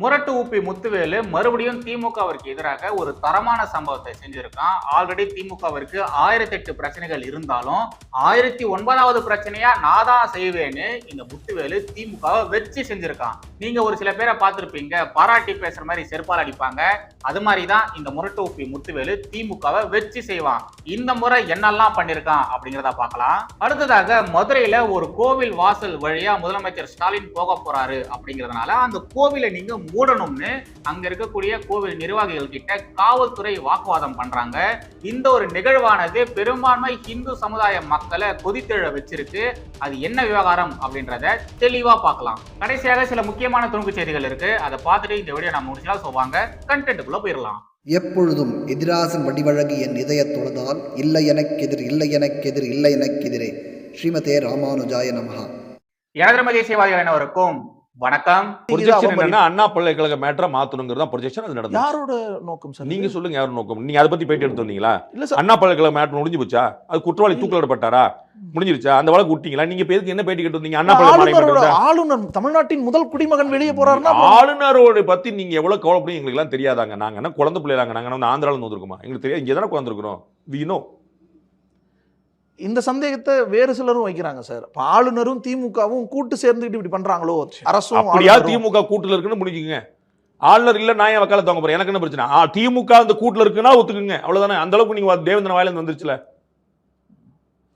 முரட்டு உப்பி முத்துவேலு மறுபடியும் திமுகவிற்கு எதிராக ஒரு தரமான சம்பவத்தை செஞ்சிருக்கான். ஆல்ரெடி திமுகவிற்கு ஆயிரத்தி எட்டு பிரச்சனைகள் இருந்தாலும் ஆயிரத்தி ஒன்பதாவது பிரச்சனையா நான் தான் செய்வேன்னு இந்த முத்துவேலு திமுகவை வச்சு செஞ்சிருக்கான். நீங்க ஒரு சில பேரை பார்த்துருப்பீங்க பாராட்டி பேசுற மாதிரி செருப்பால் அடிப்பாங்க. அது மாதிரி தான் இந்த முரட்டு உப்பி முத்துவேலு திமுகவை வச்சு செய்வான். இந்த முறை என்னெல்லாம் பண்ணிருக்கான் அப்படிங்கிறத பார்க்கலாம். அடுத்ததாக மதுரையில ஒரு கோவில் வாசல் வழியா முதலமைச்சர் ஸ்டாலின் போக போறாரு அப்படிங்கிறதுனால அந்த கோவிலை நீங்க மூடணும்னு அங்க இருக்கக்கூடிய கோவில் நிர்வாகிகள் கிட்ட காவல்துறை வாக்குவாதம் பண்றாங்க. இந்த ஒரு நிகழ்வானது பெரும்பான்மை இந்து சமுதாய மக்களை கொதித்தெழ வச்சிருக்கு. அது என்ன விவகாரம் அப்படின்றத தெளிவா பார்க்கலாம். கடைசியாக சில முக்கியமான துணுக்கு செய்திகள் இருக்கு. அதை பார்த்துட்டு இந்த வீடியோ நம்ம முடிச்சலாம் சொல்லுவாங்க கண்டென்ட்டுக்குள்ள போயிடலாம். எப்பொழுதும் எதிராசன் வடிவழகு என் இதய தொழுதால் இல்லை எனக்கெதிர் இல்லை எனக்கெதிர் இல்லை எனக்கெதிரே ஸ்ரீமதே ராமானுஜாய நமஹா. எனதர்ம தேசியவாதிகள் அனைவருக்கும் வணக்கம். அண்ணா பல்கலைக்கழக மேட்டரை மாத்தணுங்கிறது ப்ரொஜெக்ஷன் அது நடந்தது. யாரோட நோக்கம் சார்? நீங்க சொல்லுங்க யாரும் நோக்கம்? நீங்க அதை பத்தி பேட்டி எடுத்து வந்தீங்களா? இல்ல சார். அண்ணா பல்கலைக்கழக மேட்டர் முடிஞ்சு போச்சா? அது குற்றவாளி தூக்கிலிடப்பட்டாரா முடிஞ்சிருச்சா? அந்த வழக்கு விட்டீங்களா? நீங்க எதுக்கு என்ன பேட்டி கேட்டு வந்தீங்க? அண்ணா பல்கலை ஆளுநரோட மாணவி ஆளுநர் தமிழ்நாட்டின் முதல் குடிமகன் வெளியே போறாருன்னா ஆளுநரோட பத்தி நீங்க எவ்வளவு கவலைப்படும் எங்களுக்கு எல்லாம் தெரியாதாங்க. நாங்க என்ன குழந்தை பிள்ளைலாங்க நாங்க ஆந்திரால வந்திருக்கோமா? எங்களுக்கு தெரியாது. இங்க தானே உட்காந்துருக்கிறோம் வி நோ இந்த சந்தேகத்தை வேறு சிலரும் வைக்கிறாங்க சார். இப்ப ஆளுநரும் திமுகவும் கூட்டு சேர்ந்துக்கிட்டு இப்படி பண்றாங்களோ? அரசும் அப்படியா. திமுக கூட்டுல இருக்குன்னு முடிஞ்சுங்க ஆளுநர் இல்ல நான் என் வக்கால தவங்க போறேன். எனக்கு என்ன பிரச்சனை? ஆ, திமுக அந்த கூட்டுல இருக்குன்னா ஒத்துக்குங்க. அவ்வளவுதானே? அந்த அளவுக்கு நீங்க தேவேந்திரன் வாயில இருந்து வந்துருச்சுல.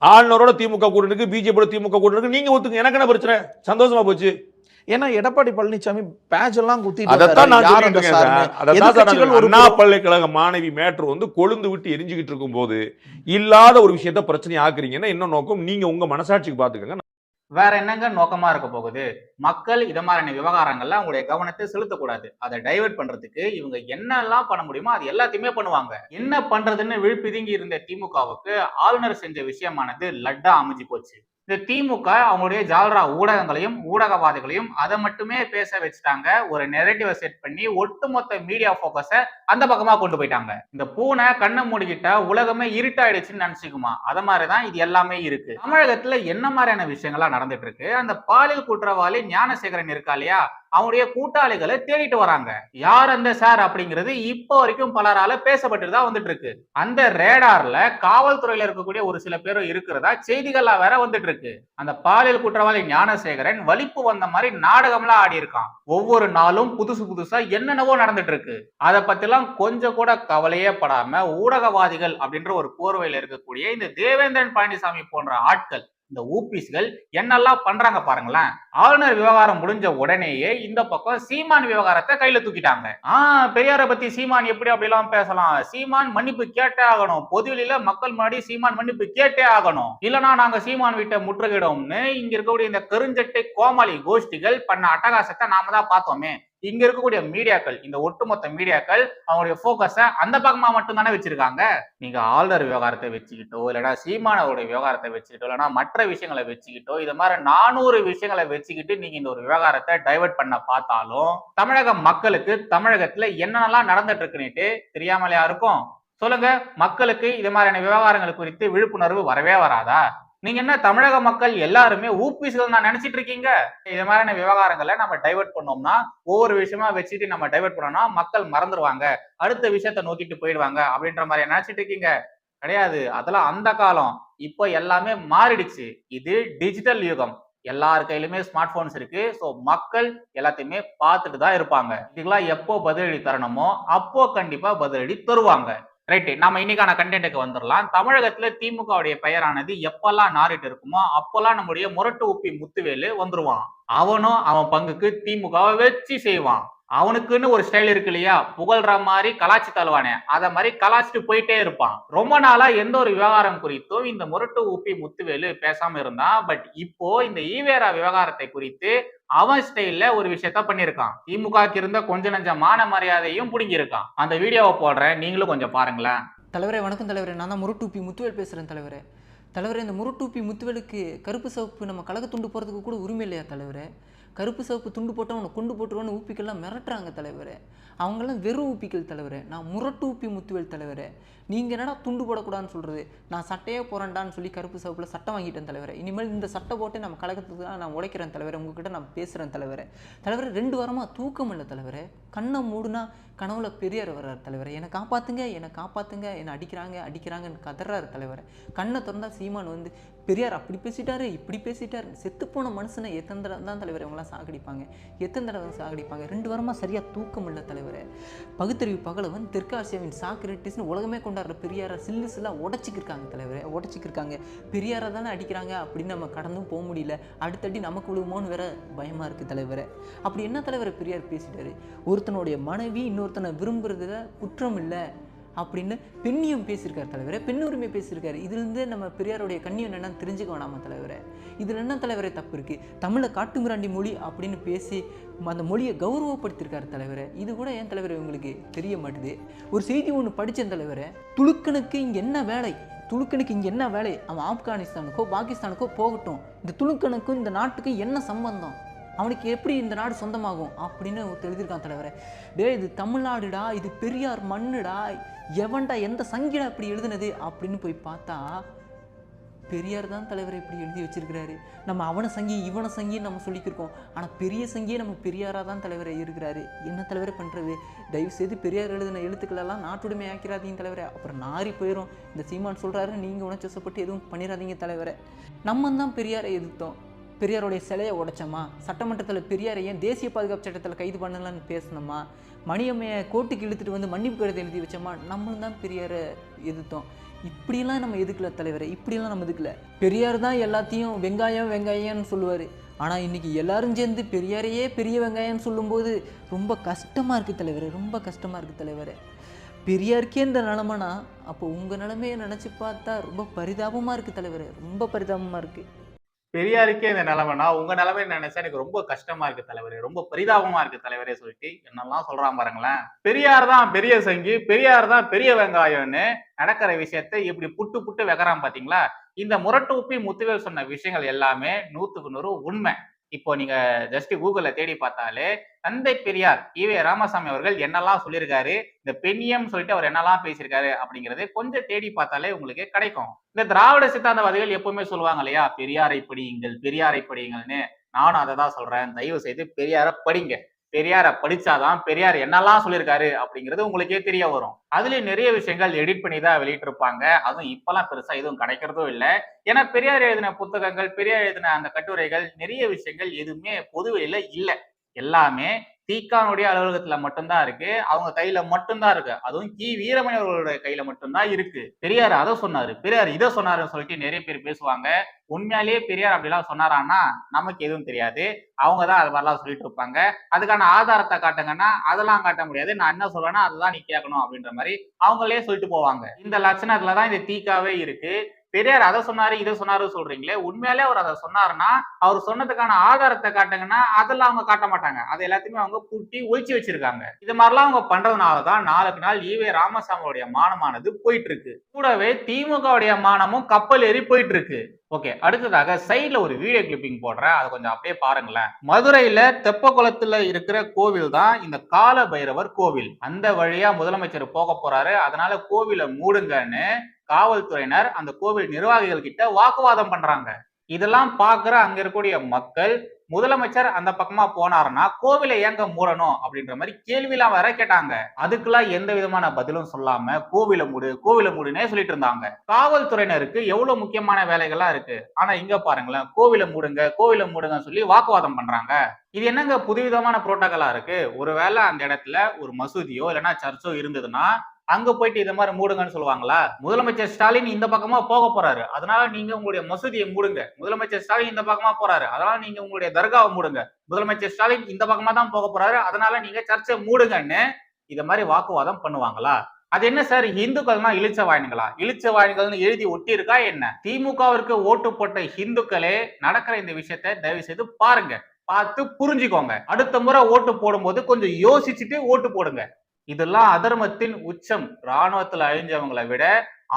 ஆளுநரோட திமுக கூட்டணி இருக்கு பிஜேபியோட திமுக கூட்டணி இருக்கு. நீங்க ஒத்துங்க எனக்கு என்ன பிரச்சனை? சந்தோஷமா போச்சு. ஏன்னா எடப்பாடி பழனிசாமி பேட்ச் எல்லாம். அண்ணா பல்கலைக்கழக மாணவி மேட்ரு வந்து கொழுந்து விட்டு எரிஞ்சுக்கிட்டு இருக்கும்போது இல்லாத ஒரு விஷயத்த பிரச்சனை ஆக்குறீங்கன்னா என்ன நோக்கம்? நீங்க உங்க மனசாட்சிக்கு பாத்துக்கங்க. வேற என்னங்க நோக்கமா இருக்க போகுது? மக்கள் இத மாதிரியான விவகாரங்கள்ல அவங்களுடைய கவனத்தை செலுத்தக்கூடாது. அதை டைவர்ட் பண்றதுக்கு இவங்க என்னெல்லாம் பண்ண முடியுமோ அது எல்லாத்தையுமே பண்ணுவாங்க. என்ன பண்றதுன்னு விழிப்பிதுங்கி இருந்த திமுகவுக்கு ஆளுநர் செஞ்ச விஷயமானது லட்டா அமைஞ்சு போச்சு. இந்த திமுக அவங்களுடைய ஜால்ரா ஊடகங்களையும் ஊடகவாதிகளையும் அதை மட்டுமே பேச வச்சுட்டாங்க. ஒரு நெரட்டிவை செட் பண்ணி ஒட்டுமொத்த மீடியா போக்கஸை அந்த பக்கமா கொண்டு போயிட்டாங்க. இந்த பூனை கண்ணை மூடிக்கிட்ட உலகமே இருட்டாயிடுச்சுன்னு நினைச்சுக்குமா? அத மாதிரிதான் இது எல்லாமே இருக்கு. தமிழகத்துல என்ன மாதிரியான விஷயங்கள்லாம் நடந்துட்டு இருக்கு அந்த பாலியல் குற்றவாளி ஞானசேகரன் இருக்கா இல்லையா? அவனுடைய கூட்டாளிகளை தேடிட்டு வராங்க. யார் அந்த சார் அப்படிங்கிறது இப்போ வரைக்கும் பலரால பேசப்பட்டு தான் வந்துட்டு இருக்கு அந்த ரேடார்ல காவல்துறையில இருக்கக்கூடிய ஒரு சில பேரும் இருக்கிறதா? செய்திகள்லாம் வேற வந்துட்டு இருக்கு இருக்கு. அந்த பாலியல் குற்றவாளி ஞானசேகரன் வலிப்பு வந்த மாதிரி நாடகம்லாம் ஆடி இருக்கான் ஒவ்வொரு நாளும் புதுசு புதுசா என்னென்னவோ நடந்துட்டு இருக்கு அதை பத்திலாம் கொஞ்சம் கூட கவலையே படாம ஊடகவாதிகள் அப்படின்ற ஒரு போர்வையில் இருக்கக்கூடிய இந்த தேவேந்திரன் பழனிசாமி போன்ற ஆட்கள் இந்த ஊபிஸ்கள் என்னெல்லாம் பண்றாங்க பாருங்களேன். ஆளுநர் விவகாரம் முடிஞ்ச உடனேயே இந்த பக்கம் சீமான் விவகாரத்தை கையில தூக்கிட்டாங்க. ஆஹ் பெரியாரை பத்தி சீமான் எப்படி அப்படிலாம் பேசலாம்? சீமான் மன்னிப்பு கேட்டே ஆகணும். பொதுவெளியில மக்கள் முன்னாடி சீமான் மன்னிப்பு கேட்டே ஆகணும். இல்லனா நாங்க சீமான் வீட்டை முற்றுகிடோம்னு இங்க இருக்கக்கூடிய இந்த கருஞ்சட்டை கோமாளி கோஷ்டிகள் பண்ண அட்டகாசத்தை நாம தான் பார்த்தோமே. இங்க இருக்கக்கூடிய மீடியாக்கள் இந்த ஒட்டுமொத்த மீடியாக்கள் அவங்களுடைய போக்கஸ அந்த பக்கமா மட்டும் தானே வச்சிருக்காங்க? நீங்க ஆளுநர் விவகாரத்தை வச்சுக்கிட்டோ இல்லைனா சீமானவருடைய விவகாரத்தை வச்சுக்கிட்டோ இல்லைன்னா மற்ற விஷயங்களை வச்சுக்கிட்டோ இது மாதிரி நானூறு விஷயங்களை வச்சுக்கிட்டு நீங்க இந்த ஒரு விவகாரத்தை டைவர்ட் பண்ண பார்த்தாலும் தமிழக மக்களுக்கு தமிழகத்துல என்னென்னலாம் நடந்துட்டு இருக்குன்னுட்டு தெரியாமலையா இருக்கும்? சொல்லுங்க மக்களுக்கு இது மாதிரியான விவகாரங்கள் குறித்து விழிப்புணர்வு வரவே வராதா? நீங்க என்ன தமிழக மக்கள் எல்லாருமே ஊபிஸ்கள் நான் நினைச்சிட்டு இருக்கீங்க? இது மாதிரியான விவகாரங்களை நம்ம டைவர்ட் பண்ணோம்னா ஒவ்வொரு விஷயமா வச்சுட்டு நம்ம டைவர்ட் பண்ணோம்னா மக்கள் மறந்துடுவாங்க அடுத்த விஷயத்த நோக்கிட்டு போயிடுவாங்க அப்படின்ற மாதிரி நினைச்சிட்டு இருக்கீங்க? கிடையாது. அதெல்லாம் அந்த காலம். இப்போ எல்லாமே மாறிடுச்சு. இது டிஜிட்டல் யுகம். எல்லார் கையிலுமே ஸ்மார்ட் போன்ஸ் இருக்கு. ஸோ மக்கள் எல்லாத்தையுமே பார்த்துட்டு தான் இருப்பாங்க. இதுக்கெல்லாம் எப்போ பதிலடி தரணுமோ அப்போ கண்டிப்பா பதிலடி தருவாங்க. ரைட்டு நம்ம இன்னைக்கான கண்டென்ட்டுக்கு வந்துடலாம் தமிழகத்துல திமுகவுடைய பெயரானது எப்பெல்லாம் நாறிட்டு இருக்குமோ அப்பெல்லாம் நம்முடைய முரட்டு உப்பி முத்துவேலு வந்துருவான். அவனும் அவன் பங்குக்கு திமுகவை வச்சு செய்வான். அவனுக்குன்னு ஒரு ஸ்டைல் இருக்கு இல்லையா? புகழ்ற மாதிரி கலாச்சி தள்ளுவானே அதை மாதிரி கலாச்சிட்டு போயிட்டே இருப்பான். ரொம்ப நாளா எந்த ஒரு விவகாரம் குறித்தும் இந்த முரட்டு ஊப்பி முத்துவேலு பேசாம இருந்தான். பட் இப்போ இந்த ஈவேரா விவகாரத்தை குறித்து அவன் ஸ்டைல்ல ஒரு விஷயத்த பண்ணிருக்கான் திமுகக்கு இருந்த கொஞ்ச நஞ்ச மான மரியாதையும் புடுங்கியிருக்கான். அந்த வீடியோவை போடுறேன். நீங்களும் கொஞ்சம் பாருங்களேன். தலைவரே வணக்கம் தலைவரே. நான் தான் முருட்டூப்பி முத்துவேல் பேசுகிறேன் தலைவரே. தலைவரே இந்த முருட்டூப்பி முத்துவேலுக்கு கருப்பு சிவப்பு நம்ம கழக துண்டு போகிறதுக்கு கூட உரிமை இல்லையா தலைவரே? கருப்பு சிவப்பு துண்டு போட்டவனை கொண்டு போட்டுருவான்னு ஊப்பிக்கெல்லாம் மிரட்டுறாங்க தலைவரே. அவங்களாம் வெறும் ஊப்பிக்கல் தலைவரே. நான் முரட்டு ஊப்பி முத்துவேல் தலைவரே. நீங்கள் என்னடா துண்டு போடக்கூடாதுன்னு சொல்கிறது நான் சட்டையே போகிறேன்டான்னு சொல்லி கருப்பு சிவப்பில் சட்டம் வாங்கிட்டேன் தலைவரே. இனிமேல் இந்த சட்டை போட்டு நம்ம கழகத்துக்கு தான் நான் உடைக்கிறேன் தலைவரே. உங்ககிட்ட நான் பேசுகிறேன் தலைவரே. தலைவரே ரெண்டு வாரமாக தூக்கம் இல்லை தலைவரே. கண்ணை மூடுனா கனவுல பெரியார் வர்றார் தலைவர். என்னை காப்பாத்துங்க என்னை காப்பாத்துங்க என்னை அடிக்கிறாங்க அடிக்கிறாங்கன்னு கதறாரு தலைவர். கண்ணை திறந்தா சீமான் வந்து பெரியார் அப்படி பேசிட்டாரு இப்படி பேசிட்டாரு. செத்துப்போன மனுஷனை எத்தனை தடவை தான் தலைவர் இவங்களாம் சாகடிப்பாங்க. எத்தனை தடவை சாகடிப்பாங்க? ரெண்டு வாரமாக சரியாக தூக்கம் இல்லை தலைவர். பகுத்தறிவு பகலவன் தெற்காசியாவின் சாக்ரட்டிஸ்னு உலகமே கொண்டாடுற பெரியாரை சில்லு சில்லாக உடச்சிக்கிருக்காங்க தலைவரை. உடச்சிக்கிருக்காங்க பெரியாரை தானே அடிக்கிறாங்க. அப்படின்னு நம்ம கடந்தும் போக முடியல. அடுத்தடி நமக்கு விழுவோமோன்னு வேற பயமாக இருக்குது தலைவரை. அப்படி என்ன தலைவரை பெரியார் பேசிட்டாரு? ஒருத்தனுடைய மனைவி இன்னொரு இன்னொருத்தனை விரும்புறதுல குற்றம் இல்லை அப்படின்னு பெண்ணியம் பேசியிருக்காரு தலைவரை. பெண் உரிமை பேசியிருக்காரு. இதுலேருந்து நம்ம பெரியாருடைய கண்ணியம் என்னென்னு தெரிஞ்சுக்க வேணாமா தலைவரை? இதில் என்ன தலைவரே தப்பு இருக்குது தமிழை காட்டுமிராண்டி மொழி அப்படின்னு பேசி அந்த மொழியை கௌரவப்படுத்தியிருக்காரு தலைவரை. இது கூட ஏன் தலைவர் இவங்களுக்கு தெரிய மாட்டுது? ஒரு செய்தி ஒன்று படித்த தலைவரை. துளுக்கனுக்கு இங்கே என்ன வேலை? துளுக்கனுக்கு இங்கே என்ன வேலை? அவன் ஆப்கானிஸ்தானுக்கோ பாகிஸ்தானுக்கோ போகட்டும். இந்த துளுக்கனுக்கும் இந்த நாட்டுக்கும் என்ன சம்பந்தம்? அவனுக்கு எப்படி இந்த நாடு சொந்தமாகும் அப்படின்னு ஒருத்தர் எழுதியிருக்கான் தலைவரே. டேய் இது தமிழ்நாடுடா இது பெரியார் மண்ணுடா எவன்டா எந்த சங்கிடா இப்படி எழுதுனது அப்படின்னு போய் பார்த்தா பெரியார் தான் தலைவரை இப்படி எழுதி வச்சிருக்கிறாரு. நம்ம அவனை சங்கி இவனை சங்கின்னு நம்ம சொல்லிக்கிருக்கோம். ஆனால் பெரிய சங்கியே நம்ம பெரியாராக தான் தலைவரை இருக்கிறாரு. என்ன தலைவரை பண்ணுறது தயவு செய்து பெரியார் எழுதின எழுத்துக்களெல்லாம் நாட்டுடைமை ஆக்கிறாதீங்க தலைவரை. அப்புறம் நாரி போயிடும் இந்த சீமான் சொல்கிறாரு நீங்கள் உணர்ச்சப்பட்டு எதுவும் பண்ணிடாதீங்க தலைவரை. நம்ம தான் பெரியாரை எதிர்த்தோம். பெரியாருடைய சிலையை உடைச்சோமா? சட்டமன்றத்தில் பெரியார் ஏன் தேசிய பாதுகாப்பு சட்டத்தில் கைது பண்ணலான்னு பேசினோமா மணியம்மையை கோர்ட்டுக்கு இழுத்துட்டு வந்து மன்னிப்பு கடிதம் எழுதி வச்சோமா? நம்மளும் தான் பெரியாரை எதிர்த்தோம். இப்படியெல்லாம் நம்ம எதுக்கல தலைவரை? இப்படிலாம் நம்ம எதுக்கல? பெரியார் தான் எல்லாத்தையும் வெங்காயம் வெங்காயம்னு சொல்லுவார். ஆனால் இன்றைக்கி எல்லாரும் சேர்ந்து பெரியாரையே பெரிய வெங்காயம்னு சொல்லும்போது ரொம்ப கஷ்டமாக இருக்குது தலைவர் ரொம்ப கஷ்டமாக இருக்குது தலைவர். பெரியாருக்கே இந்த நிலமைனா அப்போ உங்கள் நிலமையை நினச்சி பார்த்தா ரொம்ப பரிதாபமாக இருக்குது தலைவர் ரொம்ப பரிதாபமாக இருக்குது பெரியாருக்கே இந்த நிலைமைனா உங்க நிலைமை நினைச்சா எனக்கு ரொம்ப கஷ்டமா இருக்கு தலைவரே. ரொம்ப பரிதாபமா இருக்கு தலைவரே சொல்லிட்டு என்னெல்லாம் சொல்றான் பாருங்களேன். பெரியார் தான் பெரிய சங்கி பெரியார் தான் பெரிய வெங்காயம்னு நடக்கிற விஷயத்தை இப்படி புட்டு புட்டு வைக்கிறான் பாத்தீங்களா? இந்த முரட்டு உப்பி முத்துவேல் சொன்ன விஷயங்கள் எல்லாமே நூத்துக்கு நூறு உண்மை. இப்போ நீங்க ஜஸ்ட் கூகுள்ல தேடி பார்த்தாலே தந்தை பெரியார் ஈவே ராமசாமி அவர்கள் என்னெல்லாம் சொல்லியிருக்காரு இந்த பெண்ணியம் சொல்லிட்டு அவர் என்னெல்லாம் பேசியிருக்காரு அப்படிங்கறது கொஞ்சம் தேடி பார்த்தாலே உங்களுக்கு கிடைக்கும். இந்த திராவிட சித்தாந்தவாதிகள் எப்பவுமே சொல்லுவாங்க இல்லையா பெரியாரை படியுங்கள் பெரியாரை படியுங்கள்னு. நானும் அதை தான் சொல்றேன். தயவு செய்து பெரியாரை படிங்க. பெரியாரை படிச்சாதான் பெரியார் என்னெல்லாம் சொல்லியிருக்காரு அப்படிங்கிறது உங்களுக்கே தெரிய வரும். அதுலயும் நிறைய விஷயங்கள் எடிட் பண்ணி தான் வெளியிட்டிருப்பாங்க. அதுவும் இப்பெல்லாம் பெருசா எதுவும் கிடைக்கிறதும் இல்லை. ஏன்னா பெரியார் எழுதின புத்தகங்கள் பெரியார் எழுதின அந்த கட்டுரைகள் நிறைய விஷயங்கள் எதுவுமே பொதுவெளியில இல்லை. எல்லாமே தீக்கானுடைய அலுவலகத்துல மட்டும்தான் இருக்கு. அவங்க கையில மட்டும்தான் இருக்கு. அதுவும் கி. வீரமணி அவர்களுடைய கையில மட்டும்தான் இருக்கு. பெரியார் அதை சொன்னாரு. பெரியார் இதை சொன்னாருன்னு சொல்லிட்டு நிறைய பேர் பேசுவாங்க. உண்மையாலேயே பெரியார் அப்படிலாம் சொன்னாரான்னா நமக்கு எதுவும் தெரியாது. அவங்க தான் அது மாதிரிலாம் சொல்லிட்டு இருப்பாங்க. அதுக்கான ஆதாரத்தை காட்டுங்கன்னா அதெல்லாம் காட்ட முடியாது. நான் என்ன சொல்றேன்னா அதுதான் நீ கேட்கணும் அப்படின்ற மாதிரி அவங்களே சொல்லிட்டு போவாங்க. இந்த லட்சணத்துல தான் இந்த தீக்காவே இருக்கு. பெரியார் அதை சொன்னாரு இதை சொன்னாரு சொல்றீங்களே உண்மையாலே அவர் அதை சொன்னாருன்னா அவர் சொன்னதுக்கான ஆதாரத்தை காட்டுங்கன்னா அதெல்லாம் அவங்க காட்ட மாட்டாங்க. அது எல்லாத்தையுமே அவங்க பூட்டி ஒழிச்சு வச்சிருக்காங்க. இது மாதிரிலாம் அவங்க பண்றதுனாலதான் நாளுக்கு நாள் ஈவே ராமசாமியோடைய மானமானது போயிட்டு இருக்கு கூடவே திமுகவுடைய மானமும் கப்பல் ஏறி போயிட்டு இருக்கு ஓகே அடுத்ததாக சைட்ல ஒரு வீடியோ கிளிப்பிங் போடுறேன். அதை கொஞ்சம் அப்படியே பாருங்களேன். மதுரையில தெப்பக்குளத்துல இருக்கிற கோவில் தான் இந்த கால பைரவர் கோவில். அந்த வழியா முதலமைச்சர் போக போறாரு. அதனால கோவிலை மூடுங்கன்னு காவல்துறையினர் அந்த கோவில் நிர்வாகிகள் கிட்ட வாக்குவாதம் பண்றாங்க. இதெல்லாம் பாக்குற அங்க இருக்கக்கூடிய மக்கள் முதலமைச்சர் அந்த பக்கமா போனாருன்னா கோவிலை ஏங்க மூடணும் அப்படின்ற மாதிரி கேள்விலாம் வேற கேட்டாங்க. அதுக்கெல்லாம் எந்த விதமான பதிலும் சொல்லாம கோவிலை மூடு கோவிலை மூடுனே சொல்லிட்டு இருந்தாங்க. காவல்துறையினருக்கு எவ்வளவு முக்கியமான வேலைகள்லாம் இருக்கு? ஆனா இங்க பாருங்களேன் கோவிலை மூடுங்க கோவிலை மூடுங்கன்னு சொல்லி வாக்குவாதம் பண்றாங்க. இது என்னங்க புதுவிதமான புரோட்டோகாலா இருக்கு? ஒருவேளை அந்த இடத்துல ஒரு மசூதியோ இல்லைன்னா சர்ச்சோ இருந்ததுன்னா அங்க போயிட்டு இந்த மாதிரி மூடுங்கன்னு சொல்லுவாங்களா? முதலமைச்சர் ஸ்டாலின் இந்த பக்கமா போக போறாரு. அதனால நீங்க உங்களுடைய மசூதியை மூடுங்க. முதலமைச்சர் ஸ்டாலின் இந்த பக்கமா போறாரு. அதனால நீங்க உங்களுடைய தர்காவை மூடுங்க. முதலமைச்சர் ஸ்டாலின் இந்த பக்கமா தான் போக போறாரு. அதனால நீங்க சர்ச்சை மூடுங்கன்னு இத மாதிரி வாக்குவாதம் பண்ணுவாங்களா? அது என்ன சார்? இந்துக்கள்னா இழிச்ச வாயினுங்களா இழிச்ச வாயின்கள்னு எழுதி ஒட்டி இருக்கா என்ன? திமுகவிற்கு ஓட்டு போட்ட இந்துக்களே நடக்கிற இந்த விஷயத்த தயவு செய்து பாருங்க. பார்த்து புரிஞ்சுக்கோங்க. அடுத்த முறை ஓட்டு போடும்போது கொஞ்சம் யோசிச்சுட்டு ஓட்டு போடுங்க. இதெல்லாம் அதர்மத்தின் உச்சம் இராணுவத்துல அழிஞ்சவங்களை விட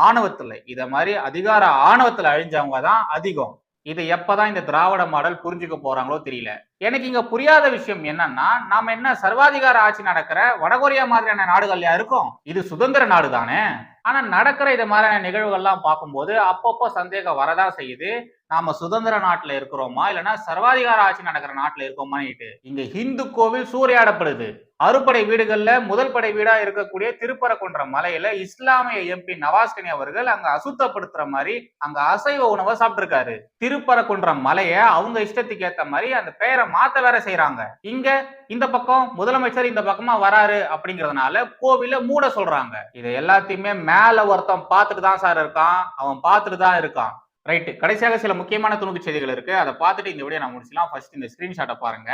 ஆணவத்துல. இத மாதிரி அதிகார ஆணவத்துல அழிஞ்சவங்க தான் அதிகம். இது எப்பதான் இந்த திராவிட மாடல் புரிஞ்சுக்க போறாங்களோ தெரியல. எனக்கு இங்க புரியாத விஷயம் என்னன்னா நாம என்ன சர்வாதிகார ஆட்சி நடக்கிற வடகொரியா மாதிரியான நாடுகள் இருக்கும் இது சுதந்திர நாடு தானே. ஆனா நடக்கிற இது மாதிரியான நிகழ்வுகள்லாம் பார்க்கும்போது அப்பப்போ சந்தேகம் வரதான் செய்யுது. நாம சுதந்திர நாட்டுல இருக்கிறோமா? இல்லைன்னா சர்வாதிகார ஆட்சி நடக்கிற நாட்டுல இருக்கோமான்னு இங்க ஹிந்து கோவில் சூறையாடப்படுது. அறுபடை வீடுகள்ல முதல் படை வீடா இருக்கக்கூடிய திருப்பரக்குன்ற மலையில இஸ்லாமிய எம்பி நவாஸ்கனி அவர்கள் அங்க அசுத்தப்படுத்துற மாதிரி அங்க அசைவ உணவை சாப்பிட்டிருக்காரு. திருப்பரக்குன்ற மலைய அவங்க இஷ்டத்துக்கு ஏத்த மாதிரி அந்த பெயரை மாத்த வேற செய்யறாங்க இங்க இந்த பக்கம் முதலமைச்சர் இந்த பக்கமா வராரு அப்படிங்கறதுனால கோவில மூட சொல்றாங்க. இது எல்லாத்தையுமே மேல ஒருத்தன் பார்த்துட்டு தான் சார் இருக்கான். அவன் பார்த்துட்டு தான் இருக்கான். ரைட்டு. கடைசியாக சில முக்கியமான துணுக்கு செய்திகள் இருக்கு. அதை பார்த்துட்டு இந்த வீடியோ நான் முடிச்சலாம் ஃபர்ஸ்ட் இந்த ஸ்கிரீன்ஷாட்டை பாருங்க.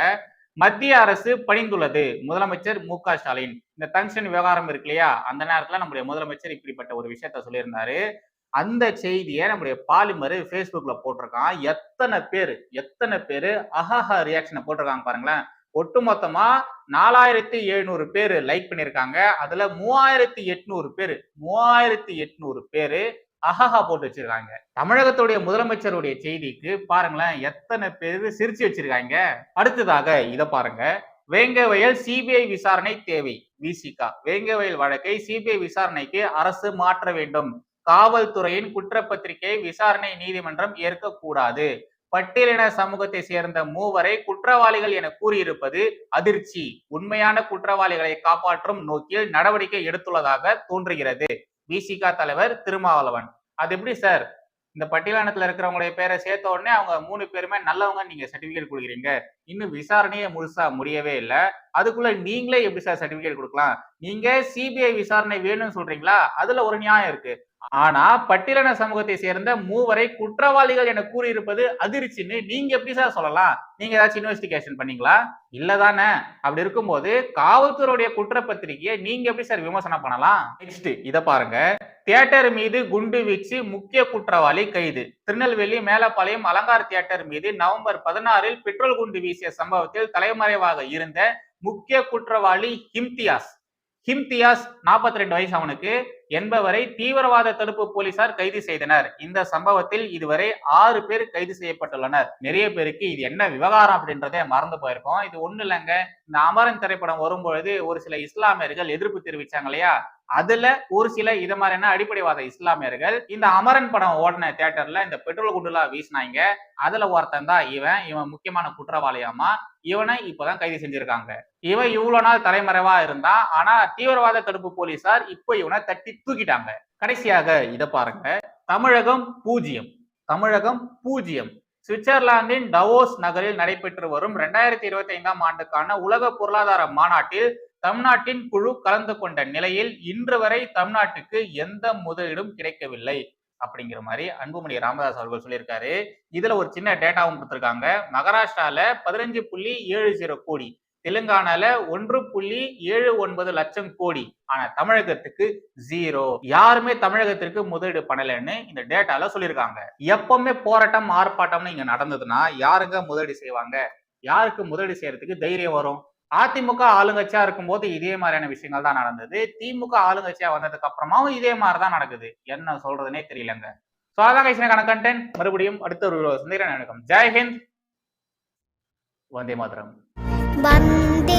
மத்திய அரசு பணிந்துள்ளது. முதலமைச்சர் மு க ஸ்டாலின். இந்த தங்ஷன் விவகாரம் இருக்கு இல்லையா? அந்த நேரத்துல நம்முடைய முதலமைச்சர் இப்படிப்பட்ட ஒரு விஷயத்த சொல்லியிருந்தாரு. அந்த செய்தியை நம்முடைய பாலிமர் ஃபேஸ்புக்ல போட்டிருக்கான். எத்தனை பேர் எத்தனை பேர் அஹஹா ரியாக்ஷனை போட்டிருக்காங்க பாருங்களேன். ஒட்டுமொத்தமா நாலாயிரத்தி எழுநூறு பேர் லைக் பண்ணியிருக்காங்க. அதுல மூவாயிரத்தி எட்நூறு பேர் மூவாயிரத்தி எட்நூறு பேர் அஹஹா போட்டு வச்சிருக்காங்க. தமிழகத்துடைய முதலமைச்சருடைய செய்திக்கு பாருங்களேன் எத்தனை பேர் சிரிச்சு வச்சிருக்காங்க. அடுத்ததாக இதை பாருங்க. வேங்கவயல் சிபிஐ விசாரணை தேவை விசிகா வேங்கவயல் வழக்கை சிபிஐ விசாரணைக்கு அரசு மாற்ற வேண்டும். காவல்துறையின் குற்றப்பத்திரிகை விசாரணை நீதிமன்றம் ஏற்கக்கூடாது. பட்டியலின சமூகத்தை சேர்ந்த மூவரை குற்றவாளிகள் என கூறியிருப்பது அதிர்ச்சி. உண்மையான குற்றவாளிகளை காப்பாற்றும் நோக்கில் நடவடிக்கை எடுத்துள்ளதாக தோன்றுகிறது. விசிகா தலைவர் திருமாவளவன். அது எப்படி சார் இந்த பட்டியலானத்துல இருக்கிறவங்களுடைய பேரை சேர்த்த உடனே அவங்க மூணு பேருமே நல்லவங்க நீங்க சர்டிபிகேட் கொடுக்குறீங்க. இன்னும் விசாரணையே முழுசா முடியவே இல்லை. அதுக்குள்ள நீங்களே எப்படி சார் சர்டிபிகேட் கொடுக்கலாம்? நீங்க சிபிஐ விசாரணை வேணும்னு சொல்றீங்களா? அதுல ஒரு நியாயம் இருக்கு. ஆனா பட்டியலின சமூகத்தை சேர்ந்த மூவரை குற்றவாளிகள் என கூறியிருப்பது அதிர்ச்சின்னு நீங்க எப்படி சார் சொல்லலாம்? நீங்க ஏதாச்சும் இன்வெஸ்டிகேஷன் பண்ணீங்களா? இல்லதானே அப்படி இருக்கும்போது காவல்துறையுடைய குற்றப்பத்திரிகையை நீங்க எப்படி சார் விமர்சனம் பண்ணலாம்? நெக்ஸ்ட் இதை பாருங்க. தியேட்டர் மீது குண்டு வீச்சு முக்கிய குற்றவாளி கைது. திருநெல்வேலி மேலப்பாளையம் அலங்கார் தியேட்டர் மீது நவம்பர் பதினாறில் பெட்ரோல் குண்டு வீசிய சம்பவத்தில் தலைமறைவாக இருந்த முக்கிய குற்றவாளி ஹிம்தியாஸ். ஹிம்தியாஸ் நாற்பத்தி ரெண்டு வயசு அவனுக்கு. என்பவரை தீவிரவாத தடுப்பு போலீசார் கைது செய்தனர். இந்த சம்பவத்தில் இதுவரை ஆறு பேர் கைது செய்யப்பட்டுள்ளனர். நிறைய பேருக்கு இது என்ன விவகாரம் அப்படின்றதே மறந்து போயிருக்கோம் இது ஒண்ணு இல்லைங்க. இந்த அமரன் திரைப்படம் வரும்பொழுது ஒரு சில இஸ்லாமியர்கள் எதிர்ப்பு தெரிவிச்சாங்க இல்லையா? அதுல ஒரு சில இது மாதிரியான அடிப்படைவாத இஸ்லாமியர்கள் இந்த அமரன் படம் ஓடின தியேட்டர்ல இந்த பெட்ரோல் குண்டுலாம் வீசினாங்க. அதுல ஒருத்தன் தான் இவன். இவன் முக்கியமான குற்றவாளியாமா? இவனை இப்பதான் கைது செஞ்சிருக்காங்க. இவன் இவ்வளவு நாள் தலைமறைவா இருந்தான். ஆனா தீவிரவாத தடுப்பு போலீசார் இப்போ இவனை தட்டி தூக்கிட்டாங்க. கடைசியாக இத பாருங்க. தமிழகம் பூஜ்ஜியம் தமிழகம் பூஜ்ஜியம் சுவிட்சர்லாந்தின் டவோஸ் நகரில் நடைபெற்று வரும் இரண்டாயிரத்தி இருபத்தி ஐந்தாம் ஆண்டுக்கான உலக பொருளாதார மாநாட்டில் தமிழ்நாட்டின் குழு கலந்து கொண்ட நிலையில் இன்று வரை தமிழ்நாட்டுக்கு எந்த முதலீடும் கிடைக்கவில்லை. அப்படிங்கிற மாதிரி அன்புமணி ராமதாஸ் அவர்கள் சொல்லியிருக்காரு. இதுல ஒரு சின்ன டேட்டாவும் கொடுத்துருக்காங்க. மகாராஷ்டிரால பதினஞ்சு புள்ளி ஏழு ஜீரோ கோடி தெலுங்கானால ஒன்று புள்ளி ஏழு ஒன்பது லட்சம் கோடி. ஆனா தமிழகத்துக்கு ஜீரோ யாருமே தமிழகத்திற்கு முதலீடு பண்ணலன்னு இந்த டேட்டால சொல்லியிருக்காங்க. எப்பவுமே போராட்டம் ஆர்ப்பாட்டம்னு இங்க நடந்ததுன்னா யாருங்க முதலீடு செய்வாங்க? யாருக்கு முதலீடு செய்யறதுக்கு தைரியம் வரும்? அதிமுக ஆளுங்கட்சியா இருக்கும்போது இதே மாதிரியான விஷயங்கள் தான் நடந்தது. திமுக ஆளுங்கட்சியா வந்ததுக்கு அப்புறமாவும் இதே மாதிரி தான் நடக்குது. என்ன சொல்றதுனே தெரியலங்க. ஸோ அதான் கைசின கண்டென்ட் மறுபடியும் அடுத்த ஒரு சந்திரன் வணக்கம் ஜெய் ஹிந்த். வந்தே மாதரம். வந்தே